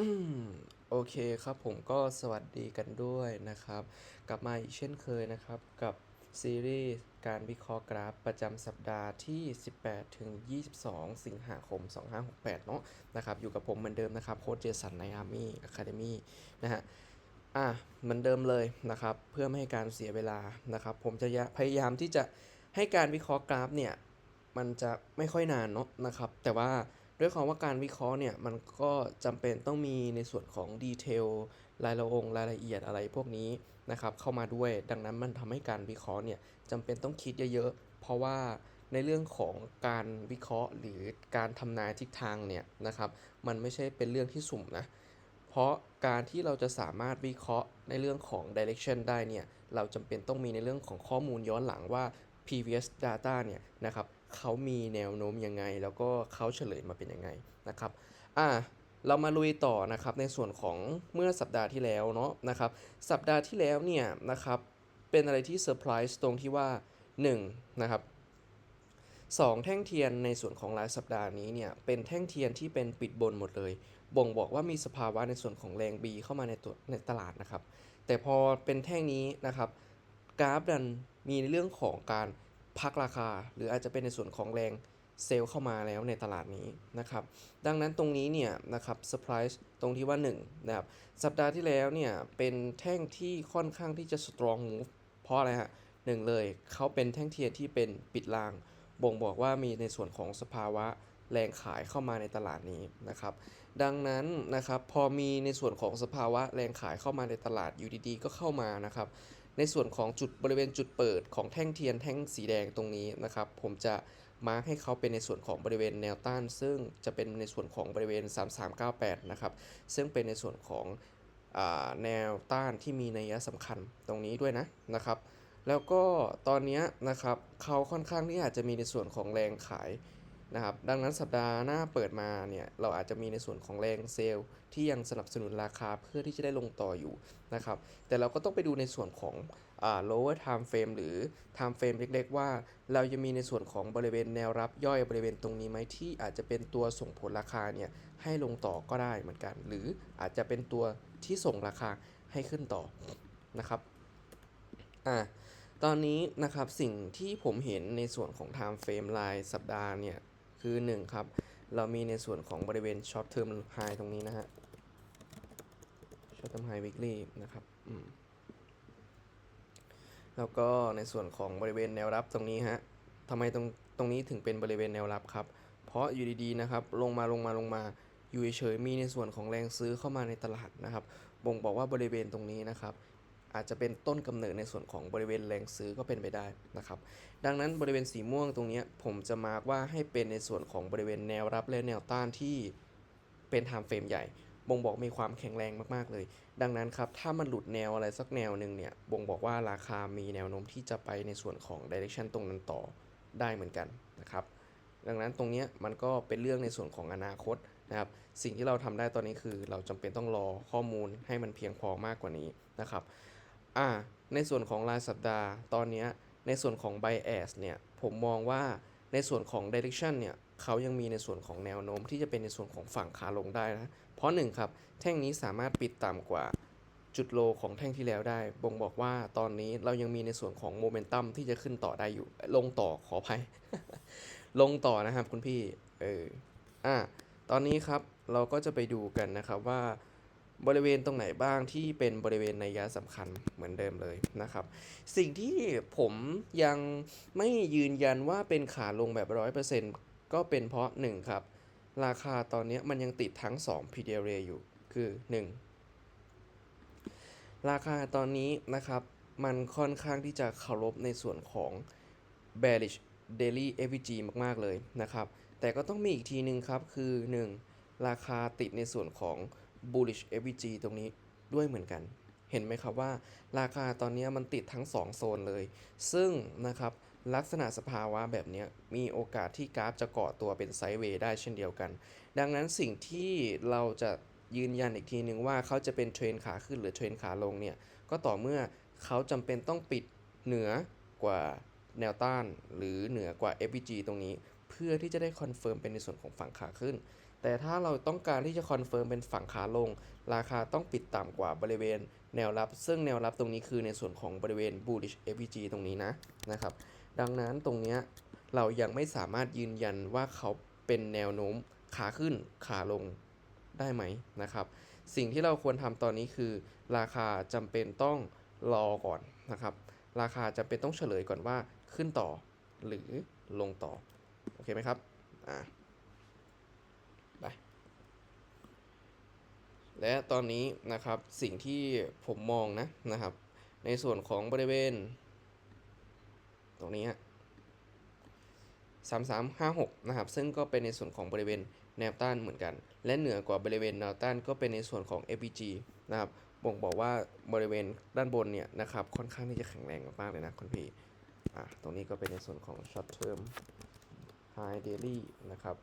อืมโอเคครับผมก็สวัสดีกันด้วยนะครับ กลับมาอีกเช่นเคยนะครับ กับซีรีส์การวิเคราะห์กราฟประจำสัปดาห์ที่ 18 ถึง 22 สิงหาคม 2568 เนาะนะครับ อยู่กับผมเหมือนเดิมนะครับโค้ชเจสันในอาร์มี่อะคาเดมี่นะฮะอะเหมือนเดิมเลยนะครับ เพื่อไม่ให้การเสียเวลานะครับ ผมจะพยายามที่จะให้การวิเคราะห์กราฟเนี่ย มันจะไม่ค่อยนานเนาะนะครับ แต่ว่า ด้วยความว่าการวิเคราะห์เนี่ยมันก็จำเป็นต้องมีในส่วนของดีเทลรายละองรายละเอียดอะไรพวกนี้นะครับเข้ามาด้วย ดังนั้นมันทำให้การวิเคราะห์เนี่ยจำเป็นต้องคิดเยอะๆ เพราะว่าในเรื่องของการวิเคราะห์ หรือการทำนายทิศทางเนี่ยนะครับมันไม่ใช่เป็นเรื่องที่สุ่มนะเพราะการที่เราจะสามารถวิเคราะห์ในเรื่องของ direction ได้เนี่ยเราจำเป็นต้องมีในเรื่องของข้อมูลย้อนหลังว่า previous data เนี่ยนะครับ เขามีแนวโน้มยังไง แล้วก็เขาเฉลยมาเป็นยังไงนะครับอ่าเรามาลุยต่อนะครับในส่วนของเมื่อสัปดาห์ที่แล้วเนาะนะครับสัปดาห์ที่แล้วเนี่ยนะครับเป็นอะไรที่เซอร์ไพรส์ตรงที่ว่า1นะครับ2แท่งเทียนในส่วนของรายสัปดาห์นี้เนี่ยเป็นแท่งเทียนที่เป็นปิดบนหมดเลย บ่งบอกว่ามีสภาวะในส่วนของแรง B เข้ามาในตัวในตลาดนะครับ แต่พอเป็นแท่งนี้นะครับกราฟดันมีในเรื่องของการ พักราคา หรืออาจจะเป็นในส่วนของแรงเซลล์เข้ามาแล้วในตลาดนี้นะครับ ดังนั้นตรงนี้เนี่ยนะครับเซอร์ไพรส์ตรงที่ว่า1นะครับสัปดาห์ที่แล้วเนี่ยเป็นแท่งที่ค่อนข้างที่จะ strong move เพราะอะไรฮะหนึ่งเลยเขาเป็นแท่งเทียนที่เป็นปิดลาง บ่งบอกว่ามีในส่วนของสภาวะแรงขายเข้ามาในตลาดนี้นะครับ ดังนั้นนะครับพอมีในส่วนของสภาวะแรงขายเข้ามาในตลาดอยู่ดีๆก็เข้ามานะครับ ในส่วนของจุดบริเวณจุดเปิดของแท่งเทียนแท่งสีแดงตรงนี้นะครับ ผมจะมาร์คให้เขาเป็นในส่วนของบริเวณแนวต้าน ซึ่งจะเป็นในส่วนของบริเวณ 3398 นะครับ ซึ่งเป็นในส่วนของอแนวต้านที่มีนัยสำคัญตรงนี้ด้วยนะนะครับ แล้วก็ตอนนี้นะครับเขาค่อนข้างที่อาจจะมีในส่วนของแรงขาย นะครับดังนั้นสัปดาห์หน้าเปิดมาเนี่ยเราอาจจะมีในส่วนของแรงเซลล์ที่ยังสนับสนุนราคาเพื่อที่จะได้ลงต่ออยู่นะครับแต่เราก็ต้องไปดูในส่วนของอ่า lower time frame หรือ time frame เล็กๆ ว่า เราจะมีในส่วนของบริเวณแนวรับย่อยบริเวณตรงนี้ไหมที่อาจจะเป็นตัวส่งผลราคาเนี่ยให้ลงต่อก็ได้เหมือนกัน หรืออาจจะเป็นตัวที่ส่งราคาให้ขึ้นต่อนะครับอ่าตอนนี้นะครับสิ่งที่ผมเห็นในส่วนของ time frame รายสัปดาห์เนี่ย คือ 1 ครับ เรามีในส่วนของบริเวณ short term high ตรงนี้นะฮะ short term high weekly นะครับแล้วก็ในส่วนของบริเวณแนวรับตรงนี้ฮะทำไมตรงตรงนี้ถึงเป็นบริเวณแนวรับครับ เพราะอยู่ดีๆนะครับ ลงมาลงมาลงมาอยู่เฉยๆมีในส่วนของแรงซื้อเข้ามาในตลาดนะครับ บ่งบอกว่าบริเวณตรงนี้นะครับ อาจจะเป็นต้นกำเนิดในส่วนของบริเวณแรงซื้อก็เป็นไปได้นะครับ ดังนั้นบริเวณสีม่วงตรงนี้ผมจะมาร์กว่าให้เป็นในส่วนของบริเวณแนวรับและแนวต้านที่เป็นไทม์เฟรมใหญ่ บ่งบอกมีความแข็งแรงมากๆเลย ดังนั้นครับ ถ้ามันหลุดแนวอะไรสักแนวหนึ่งเนี่ย บ่งบอกว่าราคามีแนวโน้มที่จะไปในส่วนของดิเรกชันตรงนั้นต่อได้เหมือนกันนะครับ ดังนั้นตรงนี้มันก็เป็นเรื่องในส่วนของอนาคตนะครับ สิ่งที่เราทำได้ตอนนี้คือ เราจำเป็นต้องรอข้อมูลให้มันเพียงพอมากกว่านี้นะครับ อ่าในส่วนของรายสัปดาห์ตอนนี้ในส่วนของ bias เนี่ยผมมองว่าในส่วนของ direction เนี่ยเขายังมีในส่วนของแนวโน้ม ที่จะเป็นในส่วนของฝั่งขาลงได้นะ เพราะหนึ่งครับแท่งนี้สามารถปิดต่ำกว่าจุดโลของแท่งที่แล้วได้ บ่งบอกว่าตอนนี้เรายังมีในส่วนของโมเมนตัมที่จะขึ้นต่อได้อยู่ ลงต่อขออภัย ลงต่อนะครับคุณพี่ เออ อ่าตอนนี้ครับเราก็จะไปดูกันนะครับว่า บริเวณตรงไหนบ้างที่เป็นบริเวณในยะสำคัญเหมือนเดิมเลยนะครับ สิ่งที่ผมยังไม่ยืนยันว่าเป็นขาลงแบบร้อยเปอร์เซ็นต์ก็เป็นเพราะ 1 ครับ ราคาตอนนี้มันยังติดทั้ง 2 p d r a อยู่คือ 1 ราคาตอนนี้นะครับมันค่อนข้างที่จะเคารพในส่วนของ bearish daily FVG มาก ๆ เลยนะครับ แต่ก็ต้องมีอีกทีหนึ่งครับ คือ 1 ราคาติดในส่วนของ bullish FVG ตรงนี้ด้วยเหมือนกัน เห็นไหมครับว่า ราคาตอนนี้มันติดทั้ง 2 โซนเลย ซึ่งนะครับลักษณะสภาวะแบบนี้มีโอกาสที่กราฟจะเกาะตัวเป็นไซด์เวย์ได้เช่นเดียวกัน ดังนั้นสิ่งที่เราจะยืนยันอีกทีหนึ่งว่าเขาจะเป็นเทรนขาขึ้นหรือเทรนขาลงเนี่ย ก็ต่อเมื่อเขาจำเป็นต้องปิดเหนือกว่าแนวต้าน หรือเหนือกว่า FVG ตรงนี้ เพื่อที่จะได้คอนเฟิร์มเป็นในส่วนของฝั่งขาขึ้น แต่ถ้าเราต้องการที่จะคอนเฟิร์มเป็นฝั่งขาลง ราคาต้องปิดต่ำกว่าบริเวณแนวรับ ซึ่งแนวรับตรงนี้คือในส่วนของบริเวณ bullish FVG ตรงนี้นะนะครับ ดังนั้นตรงนี้เรายังไม่สามารถยืนยันว่าเขาเป็นแนวโน้มขาขึ้นขาลงได้ไหมนะครับ สิ่งที่เราควรทำตอนนี้คือ ราคาจำเป็นต้องรอก่อนนะครับ ราคาจำเป็นต้องเฉลยก่อนว่าขึ้นต่อหรือลงต่อ โอเคไหมครับอ่าไป และตอนนี้นะครับสิ่งที่ผมมองนะนะครับ ในส่วนของบริเวณ ตรงนี้ฮะ3356นะครับ ซึ่งก็เป็นในส่วนของบริเวณแนวต้านเหมือนกัน และเหนือกว่าบริเวณแนวต้านก็เป็นในส่วนของ FPG นะครับบ่งบอกว่าบริเวณด้านบนเนี่ยนะครับค่อนข้างที่จะแข็งแรงมากเลยนะคุณพี่อะตรงนี้ก็เป็นในส่วนของ short term high daily นะครับ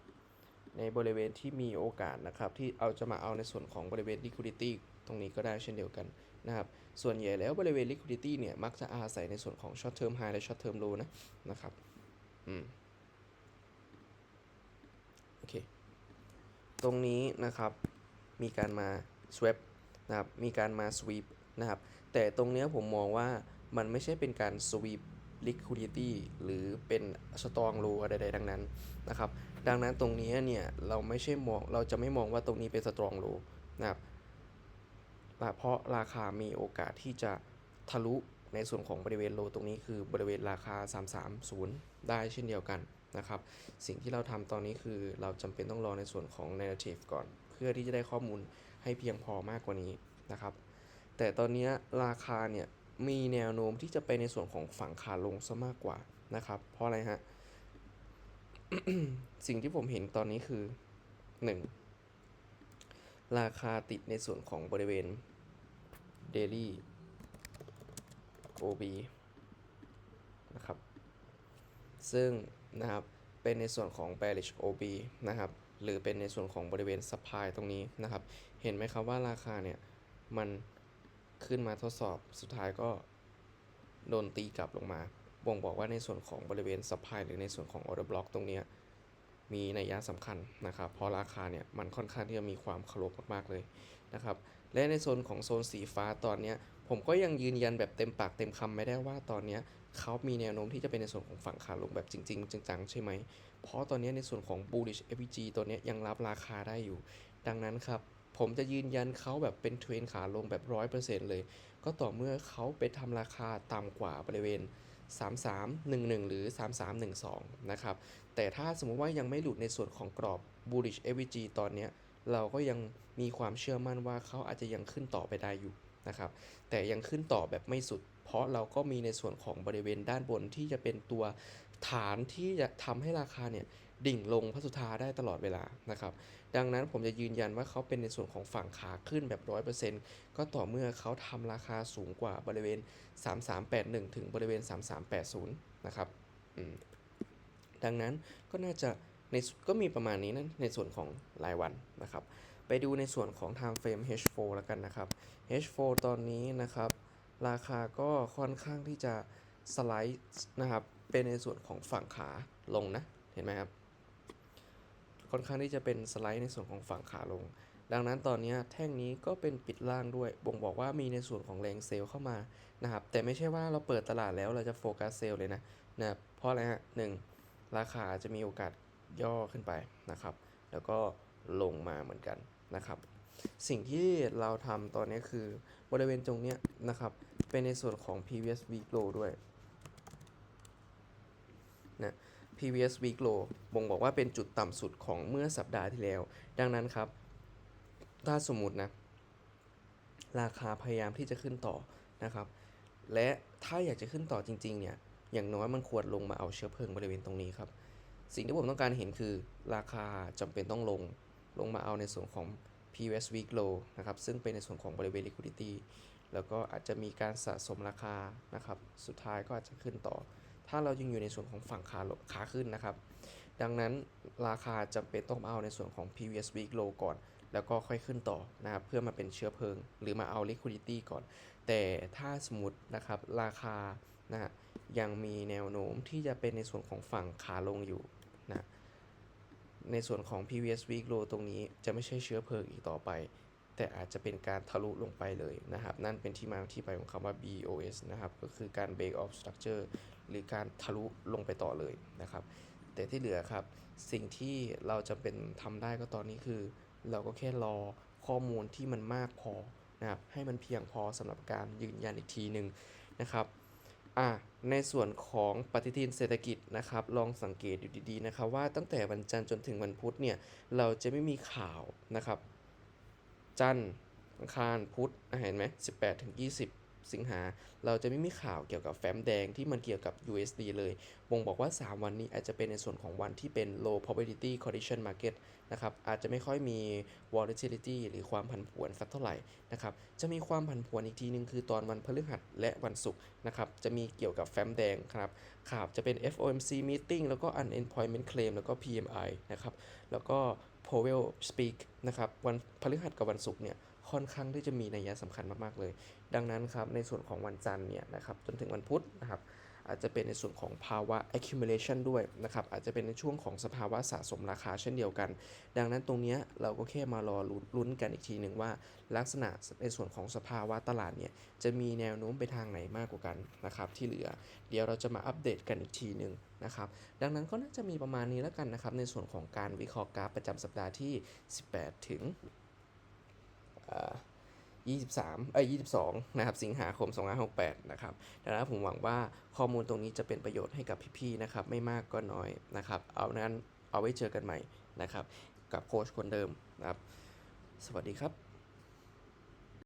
ในบริเวณที่มีโอกาสนะครับ ที่เอาจะมาเอาในส่วนของบริเวณ liquidity ตรงนี้ก็ได้เช่นเดียวกันนะครับ ส่วนใหญ่แล้วบริเวณ liquidity เนี่ย มักจะอาศัยในส่วนของ short term high และ short term low นะนะครับ อืม โอเค ตรงนี้นะครับ มีการมา swap นะครับ มีการมา sweep นะครับ แต่ตรงเนี้ยผมมองว่ามันไม่ใช่เป็นการ sweep liquidity หรือเป็น strong low อะไรใดๆทั้งนั้นนะครับ ดังนั้นตรงนี้เนี่ยเราไม่ใช่มองเราจะไม่มองว่าตรงนี้เป็น strong low นะครับเพราะราคามีโอกาสที่จะทะลุในส่วนของบริเวณโลตรงนี้คือบริเวณราคา 330 ได้เช่นเดียวกันนะครับ สิ่งที่เราทำตอนนี้คือเราจำเป็นต้องรอในส่วนของ narrative ก่อน เพื่อที่จะได้ข้อมูลให้เพียงพอมากกว่านี้นะครับ แต่ตอนนี้ราคาเนี่ย มีแนวโน้มที่จะไปในส่วนของฝั่งขาลงซะมากกว่านะครับ เพราะอะไรฮะ สิ่งที่ผมเห็นตอนนี้คือ 1. ราคาติดในส่วนของบริเวณ daily OB นะครับ ซึ่งนะครับเป็นในส่วนของ bearish OB นะครับ หรือเป็นในส่วนของบริเวณ supply ตรงนี้นะครับ เห็นไหมครับว่าราคาเนี่ย มัน ขึ้นมาทดสอบสุดท้ายก็โดนตีกลับลงมาบ่งบอกว่าในส่วนของบริเวณ supply หรือในส่วนของ order block ตรงนี้มีนัยยะสำคัญนะครับเพราะราคาเนี่ยมันค่อนข้างที่จะมีความเคารพมากๆเลยนะครับและในโซนของโซนสีฟ้าตอนนี้ผมก็ยังยืนยันแบบเต็มปากเต็มคำไม่ได้ว่าตอนนี้เขามีแนวโน้มที่จะเป็นในส่วนของฝั่งขาลงแบบจริง ๆ จังๆใช่ไหมเพราะตอนนี้ในส่วนของ bullish FVG ตัวนี้ยังรับราคาได้อยู่ ดังนั้นครับ ผมจะยืนยันเขาแบบเป็นเทรนขาลงแบบร้อยเปอร์เซ็นต์เลย ก็ต่อเมื่อเขาไปทำราคาต่ำกว่าบริเวณ 3311 หรือ 3312 นะครับ แต่ถ้าสมมุติว่ายังไม่หลุดในส่วนของกรอบ bullish avg ตอนนี้เราก็ยังมีความเชื่อมั่นว่าเขาอาจจะยังขึ้นต่อไปได้อยู่นะครับ แต่ยังขึ้นต่อแบบไม่สุด เพราะเราก็มีในส่วนของบริเวณด้านบนที่จะเป็นตัวฐานที่จะทำให้ราคาเนี่ยดิ่งลงพระสุธาได้ตลอดเวลานะครับ ดังนั้นผมจะยืนยันว่าเขาเป็นในส่วนของฝั่งขาขึ้นแบบ 100%ก็ต่อเมื่อเขาทำราคาสูงกว่าบริเวณ 3381 ถึงบริเวณ 3380 นะครับดังนั้นก็น่าจะในก็มีประมาณนี้นะในส่วนของรายวันนะครับ ไปดูในส่วนของ time frame H4 แล้วกันนะครับ H4 ตอนนี้นะครับ ราคาก็ค่อนข้างที่จะสไลด์นะครับ เป็นในส่วนของฝั่งขาลงนะ เห็นไหมครับ ค่อนข้างที่จะเป็นสไลด์ในส่วนของฝั่งขาลง ดังนั้นตอนนี้แท่งนี้ก็เป็นปิดล่างด้วย บ่งบอกว่ามีในส่วนของแรงเซลล์เข้ามานะครับ แต่ไม่ใช่ว่าเราเปิดตลาดแล้วเราจะโฟกัสเซลล์เลยนะนะเพราะอะไรฮะหนึ่งราคาจะมีโอกาสย่อขึ้นไปนะครับ แล้วก็ลงมาเหมือนกันนะครับ สิ่งที่เราทำตอนนี้คือบริเวณตรงนี้นะครับ เป็นในส่วนของ previous week low ด้วยนะ previous week low บ่งบอกว่าเป็นจุดต่ำสุดของเมื่อสัปดาห์ที่แล้ว ดังนั้นครับ ถ้าสมมุตินะ ราคาพยายามที่จะขึ้นต่อนะครับ และถ้าอยากจะขึ้นต่อจริงๆเนี่ย อย่างน้อยมันควรลงมาเอาเชื้อเพลิงบริเวณตรงนี้ครับ สิ่งที่ผมต้องการเห็นคือราคาจำเป็นต้องลง ลงมาเอาในส่วนของ previous week low นะครับ ซึ่งเป็นในส่วนของบริเวณ liquidity แล้วก็อาจจะมีการสะสมราคานะครับ สุดท้ายก็อาจจะขึ้นต่อ ถ้าเรายังอยู่ในส่วนของฝั่งขาลงขาขึ้นนะครับ ดังนั้นราคาจำเป็นต้องเอาในส่วนของ previous week low ก่อน แล้วก็ค่อยขึ้นต่อนะครับ เพื่อมาเป็นเชื้อเพลิง หรือมาเอา liquidity ก่อน แต่ถ้าสมมตินะครับราคานะยังมีแนวโน้มที่จะเป็นในส่วนของฝั่งขาลงอยู่นะ ในส่วนของ previous week low ตรงนี้จะไม่ใช่เชื้อเพลิงอีกต่อไป แต่อาจจะเป็นการทะลุลงไปเลยนะครับ นั่นเป็นที่มาที่ไปของคำว่า BOS นะครับ ก็คือการ break off structure หรือการทะลุลงไปต่อเลยนะครับ แต่ที่เหลือครับ สิ่งที่เราจะเป็นทำได้ก็ตอนนี้คือ เราก็แค่รอข้อมูลที่มันมากพอนะครับให้มันเพียงพอสำหรับการยืนยันอีกทีหนึ่งนะครับ อะในส่วนของปฏิทินเศรษฐกิจนะครับ ลองสังเกตอยู่ดีๆนะครับว่าตั้งแต่วันจันทร์จนถึงวันพุธเนี่ยเราจะไม่มีข่าวนะครับ จันทร์อังคารพุธเห็นไหม18ถึง20 สิงหา เราจะไม่มีข่าวเกี่ยวกับแฟ้มแดงที่มันเกี่ยวกับ USD เลยบ่งบอกว่า 3 วันนี้อาจจะเป็นในส่วนของวันที่เป็น low probability condition market นะครับ อาจจะไม่ค่อยมี volatility หรือความผันผวนสักเท่าไหร่นะครับ จะมีความผันผวนอีกทีนึงคือตอนวันพฤหัสและวันศุกร์นะครับ จะมีเกี่ยวกับแฟ้มแดงครับ ข่าวจะเป็น FOMC meeting แล้วก็ unemployment claim แล้วก็ PMI นะครับ แล้วก็ Powell speak นะครับ วันพฤหัสกับวันศุกร์เนี่ย ค่อนข้างที่จะมีนัยสำคัญมากๆเลย ดังนั้นครับในส่วนของวันจันทร์เนี่ยนะครับจนถึงวันพุธนะครับอาจจะเป็นในส่วนของภาวะ accumulation ด้วยนะครับอาจจะเป็นในช่วงของสภาวะสะสมราคาเช่นเดียวกัน ดังนั้นตรงนี้เราก็แค่มารอลุ้นกันอีกทีหนึ่งว่า ลักษณะในส่วนของสภาวะตลาดเนี่ยจะมีแนวโน้มไปทางไหนมากกว่ากันนะครับที่เหลือ เดี๋ยวเราจะมาอัปเดตกันอีกทีหนึ่งนะครับดังนั้นก็น่าจะมีประมาณนี้แล้วกันนะครับในส่วนของการวิเคราะห์กราฟประจำสัปดาห์ที่ 18 ถึง 23 เอ้ย 22 นะครับ สิงหาคม 2568 นะครับ ดังนั้นผมหวังว่าข้อมูลตรงนี้จะเป็นประโยชน์ให้กับพี่ๆ นะครับ ไม่มากก็น้อยนะครับ เอานั้นเอาไว้เจอกันใหม่นะครับ กับโค้ชคนเดิมนะครับ สวัสดีครับ